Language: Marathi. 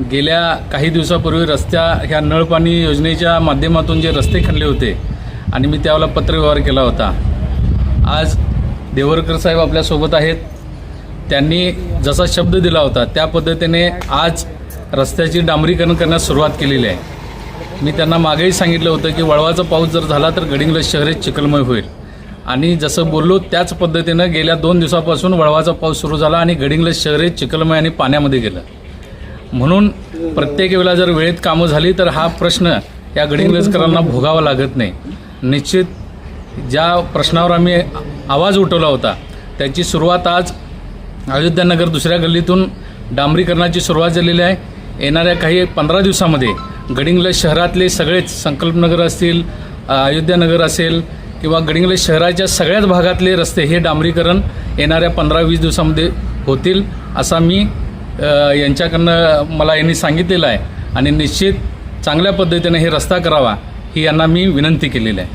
गेल्या काही दिवसापूर्वी रस्त्या ह्या नळपाणी योजनेच्या माध्यमातून जे रस्ते खणले होते आणि मी त्यावेळेला पत्रव्यवहार केला होता. आज देवरकर साहेब आपल्यासोबत आहेत. त्यांनी जसा शब्द दिला होता त्या पद्धतीने आज रस्त्याची डांबरीकरण करण्यास सुरुवात केलेली आहे. मी त्यांना मागेही सांगितलं होतं की वळवाचा पाऊस जर झाला तर गडिंग्लज शहर हे चिखलमय होईल. आणि जसं बोललो त्याच पद्धतीनं गेल्या दोन दिवसापासून वळवाचा पाऊस सुरू झाला आणि गडिंग्लज शहर हे चिखलमय आणि पाण्यामध्ये गेलं. म्हणून प्रत्येक वेळेला जर वेळेत कामं झाली तर हा प्रश्न या गडिंग्लजकरांना भोगावा लागत नाही. निश्चित ज्या प्रश्नावर आम्ही आवाज उठवला होता त्याची सुरुवात आज अयोध्यानगर दुसऱ्या गल्लीतून डांबरीकरणाची सुरुवात झालेली आहे. येणाऱ्या काही पंधरा दिवसामध्ये गडिंग्लज शहरातले सगळेच संकल्पनगर असतील अयोध्यानगर असेल किंवा गडिंग्लज शहराच्या सगळ्याच भागातले रस्ते हे डांबरीकरण येणाऱ्या पंधरा वीस दिवसामध्ये होतील असा मी यांच्याकडनं मला यांनी सांगितलेलं आहे. आणि निश्चित चांगल्या पद्धतीने हे रस्ता करावा ही यांना मी विनंती केलेली आहे.